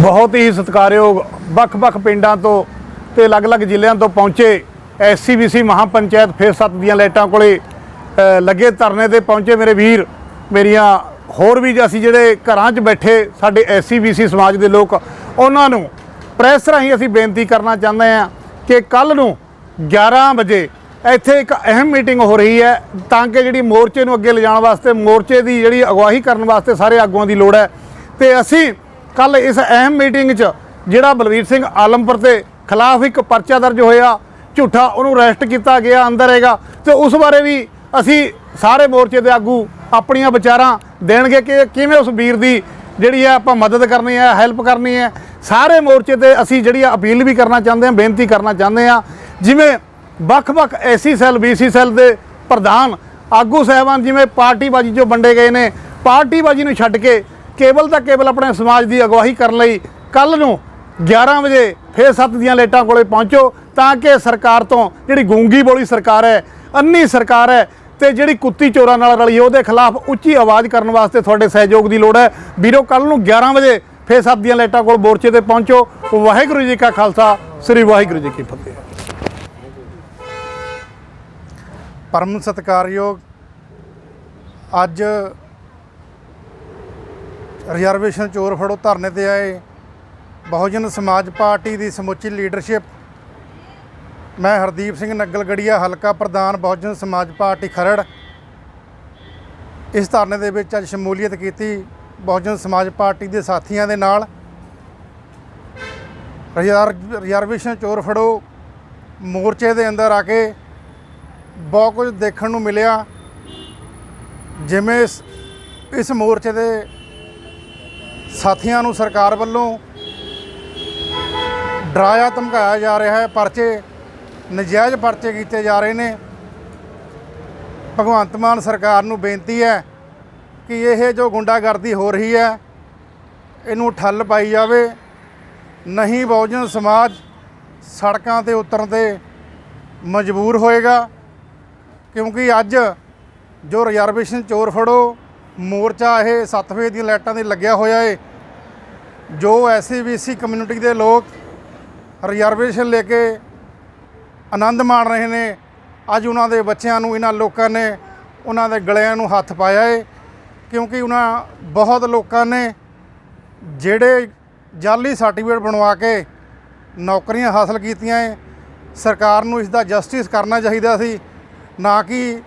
ਬਹੁਤ ਹੀ ਸਤਿਕਾਰਯੋਗ ਵੱਖ-ਵੱਖ ਪਿੰਡਾਂ ਤੋਂ ਤੇ ਅਲੱਗ-ਅਲੱਗ ਜ਼ਿਲ੍ਹਿਆਂ ਤੋਂ ਪਹੁੰਚੇ ਐਸਸੀਬੀਸੀ ਮਹਾਪੰਚਾਇਤ ਫੇਸ 7 ਦੀਆਂ ਲਾਈਟਾਂ ਕੋਲੇ ਲੱਗੇ ਧਰਨੇ ਤੇ ਪਹੁੰਚੇ ਮੇਰੇ ਵੀਰ, ਮੇਰੀਆਂ ਹੋਰ ਵੀ ਅਸੀਂ ਜਿਹੜੇ ਘਰਾਂ 'ਚ ਬੈਠੇ ਸਾਡੇ ਐਸਸੀਬੀਸੀ ਸਮਾਜ ਦੇ ਲੋਕ, ਉਹਨਾਂ ਨੂੰ ਪ੍ਰੈਸ ਰਾਹੀਂ ਅਸੀਂ ਬੇਨਤੀ ਕਰਨਾ ਚਾਹੁੰਦੇ ਹਾਂ ਕਿ ਕੱਲ ਨੂੰ 11 ਵਜੇ ਇੱਥੇ ਇੱਕ ਅਹਿਮ ਮੀਟਿੰਗ ਹੋ ਰਹੀ ਹੈ ਤਾਂ ਕਿ ਜਿਹੜੀ ਮੋਰਚੇ ਨੂੰ ਅੱਗੇ ਲਿਜਾਣ ਵਾਸਤੇ, ਮੋਰਚੇ ਦੀ ਜਿਹੜੀ ਅਗਵਾਈ ਕਰਨ ਵਾਸਤੇ ਸਾਰੇ ਆਗੂਆਂ ਦੀ ਲੋੜ ਹੈ ਤੇ ਅਸੀਂ ਕੱਲ ਇਸ ਅਹਿਮ ਮੀਟਿੰਗ 'ਚ ਜਿਹੜਾ ਬਲਵੀਰ ਸਿੰਘ ਆਲਮਪੁਰ ਤੇ ਖਿਲਾਫ ਇੱਕ ਪਰਚਾ ਦਰਜ ਹੋਇਆ, ਝੂਠਾ ਉਹਨੂੰ ਅਰੈਸਟ ਕੀਤਾ ਗਿਆ, ਅੰਦਰ ਹੈਗਾ। ਤੇ ਉਸ ਬਾਰੇ ਵੀ ਅਸੀਂ ਸਾਰੇ ਮੋਰਚੇ ਦੇ ਆਗੂ ਆਪਣੀਆਂ ਵਿਚਾਰਾਂ ਦੇਣਗੇ ਕਿ ਕਿਵੇਂ ਉਸ ਵੀਰ ਦੀ ਜਿਹੜੀ ਹੈ ਆਪਾਂ ਮਦਦ ਕਰਨੀ ਹੈ ਹੈਲਪ ਕਰਨੀ ਹੈ। ਸਾਰੇ ਮੋਰਚੇ ਤੇ ਅਸੀਂ ਜਿਹੜੀ ਆ ਅਪੀਲ ਵੀ ਕਰਨਾ ਚਾਹੁੰਦੇ ਹਾਂ, ਬੇਨਤੀ ਕਰਨਾ ਚਾਹੁੰਦੇ ਹਾਂ। ਜਿਵੇਂ ਵੱਖ-ਵੱਖ ਐਸੀ ਸੈੱਲ ਬੀਸੀ ਸੈੱਲ ਦੇ ਪ੍ਰਧਾਨ ਆਗੂ ਸਾਹਿਬਾਨ, ਜਿਵੇਂ ਪਾਰਟੀਬਾਜੀ 'ਚੋਂ ਵੰਡੇ ਗਏ ਨੇ, ਪਾਰਟੀਬਾਜੀ ਨੂੰ ਛੱਡ ਕੇ ਕੇਵਲ ਤਾਂ ਕੇਵਲ ਆਪਣੇ ਸਮਾਜ ਦੀ ਅਗਵਾਈ ਕਰਨ ਲਈ ਕੱਲ ਨੂੰ 11 ਵਜੇ ਫੇਰ ਸੱਤ ਦੀਆਂ ਲੇਟਾਂ ਕੋਲੇ ਪਹੁੰਚੋ ਤਾਂ ਕਿ ਸਰਕਾਰ ਤੋਂ ਜਿਹੜੀ ਗੂੰਗੀ ਬੋਲੀ ਸਰਕਾਰ ਹੈ ਅੰਨੀ ਸਰਕਾਰ ਹੈ ਤੇ ਜਿਹੜੀ ਕੁੱਤੀ ਚੋਰਾਂ ਨਾਲ ਰਲੀ ਉਹਦੇ ਖਿਲਾਫ ਉੱਚੀ ਆਵਾਜ਼ ਕਰਨ ਵਾਸਤੇ ਤੁਹਾਡੇ ਸਹਿਯੋਗ ਦੀ ਲੋੜ ਹੈ। ਵੀਰੋ ਕੱਲ ਨੂੰ 11 ਵਜੇ ਫੇਰ ਸੱਤ ਦੀਆਂ ਲੇਟਾਂ ਕੋਲ ਮੋਰਚੇ ਤੇ ਪਹੁੰਚੋ। ਵਾਹਿਗੁਰੂ ਜੀ ਕਾ ਖਾਲਸਾ, ਸ੍ਰੀ ਵਾਹਿਗੁਰੂ ਜੀ ਕੀ ਫਤਿਹ। ਪਰਮ ਸਤਿਕਾਰਯੋਗ, ਅੱਜ ਰਿਜ਼ਰਵੇਸ਼ਨ ਚੋਰ ਫੜੋ ਧਰਨੇ ਤੇ ਆਏ। ਬਹੁਜਨ ਸਮਾਜ ਪਾਰਟੀ ਦੀ ਸਮੁੱਚੀ ਲੀਡਰਸ਼ਿਪ। ਮੈਂ ਹਰਦੀਪ ਸਿੰਘ ਨਗਲਗੜੀਆ, ਹਲਕਾ ਪ੍ਰਧਾਨ ਬਹੁਜਨ ਸਮਾਜ ਪਾਰਟੀ ਖਰੜ। ਇਸ ਧਰਨੇ ਦੇ ਵਿੱਚ ਅੱਜ ਸ਼ਮੂਲੀਅਤ ਕੀਤੀ ਬਹੁਜਨ ਸਮਾਜ ਪਾਰਟੀ ਦੇ ਸਾਥੀਆਂ ਦੇ ਨਾਲ। ਰਿਜ਼ਰਵ- ਰਿਜ਼ਰਵੇਸ਼ਨ ਚੋਰ ਫੜੋ। ਮੋਰਚੇ ਦੇ ਅੰਦਰ ਆ ਕੇ ਬਹੁਤ ਕੁਝ ਦੇਖਣ ਨੂੰ ਮਿਲਿਆ। ਜਿਵੇਂ ਇਸ- ਇਸ ਮੋਰਚੇ ਦੇ ਸਾਥੀਆਂ ਨੂੰ ਸਰਕਾਰ ਵੱਲੋਂ ਡਰਾਇਆ ਧਮਕਾਇਆ ਜਾ ਰਿਹਾ ਹੈ, ਪਰਚੇ, ਨਜਾਇਜ਼ ਪਰਚੇ ਕੀਤੇ ਜਾ ਰਹੇ ਨੇ। ਭਗਵੰਤ ਮਾਨ ਸਰਕਾਰ ਨੂੰ ਬੇਨਤੀ ਹੈ ਕਿ ਇਹ ਜੋ ਗੁੰਡਾਗਰਦੀ ਹੋ ਰਹੀ ਹੈ, ਇਹਨੂੰ ਠੱਲ ਪਾਈ ਜਾਵੇ। ਨਹੀਂ ਬਹੁਜਨ ਸਮਾਜ ਸੜਕਾਂ ਤੇ ਉਤਰਨ ਤੇ ਮਜਬੂਰ ਹੋਏਗਾ, ਕਿਉਂਕਿ ਅੱਜ ਜੋ ਰਿਜ਼ਰਵੇਸ਼ਨ ਚੋਰ ਫੜੋ, ਮੋਰਚਾ ਇਹ ਸੱਤ ਵਜੇ ਦੀਆਂ ਲਾਈਟਾਂ ਤੇ ਲੱਗਿਆ ਹੋਇਆ ਏ। ਜੋ ਐਸਸੀਬੀਸੀ ਕਮਿਊਨਿਟੀ ਦੇ ਲੋਕ ਰਿਜ਼ਰਵੇਸ਼ਨ ਲੈ ਕੇ ਆਨੰਦ ਮਾਣ ਰਹੇ ਨੇ, ਅੱਜ ਉਹਨਾਂ ਦੇ ਬੱਚਿਆਂ ਨੂੰ, ਇਹਨਾਂ ਲੋਕਾਂ ਨੇ ਉਹਨਾਂ ਦੇ ਗਲਿਆਂ ਨੂੰ ਹੱਥ ਪਾਇਆ ਏ, ਕਿਉਂਕਿ ਉਹਨਾਂ ਬਹੁਤ ਲੋਕਾਂ ਨੇ ਜਿਹੜੇ ਜਾਲੀ ਸਰਟੀਫਿਕੇਟ ਬਣਵਾ ਕੇ ਨੌਕਰੀਆਂ ਹਾਸਲ ਕੀਤੀਆਂ ਏ, ਸਰਕਾਰ ਨੂੰ ਇਸ ਦਾ ਜਸਟਿਸ ਕਰਨਾ ਚਾਹੀਦਾ ਸੀ, ਨਾ ਕਿ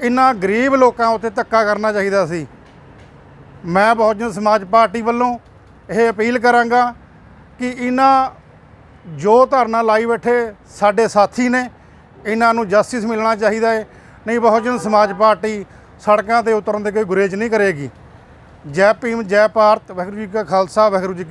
ਇਹਨਾਂ ਗਰੀਬ ਲੋਕਾਂ ਉੱਤੇ ਧੱਕਾ ਕਰਨਾ ਚਾਹੀਦਾ ਸੀ। ਮੈਂ ਬਹੁਜਨ ਸਮਾਜ ਪਾਰਟੀ ਵੱਲੋਂ ਇਹ ਅਪੀਲ ਕਰਾਂਗਾ ਕਿ ਇਹਨਾਂ ਜੋ ਧਰਨਾ ਲਾਈ ਬੈਠੇ ਸਾਡੇ ਸਾਥੀ ਨੇ, ਇਹਨਾਂ ਨੂੰ ਜਸਟਿਸ ਮਿਲਣਾ ਚਾਹੀਦਾ ਹੈ ਨਹੀਂ ਬਹੁਜਨ ਸਮਾਜ ਪਾਰਟੀ ਸੜਕਾਂ ਤੇ ਉਤਰਨ ਦੇ ਕੋਈ ਗੁਰੇਜ਼ ਨਹੀਂ ਕਰੇਗੀ। ਜੈ ਭੀਮ, ਜੈ ਭਾਰਤ, ਵਾਹਿਗੁਰੂ ਜੀ ਕਾ ਖਾਲਸਾ, ਵਾਹਿਗੁਰੂ ਜੀ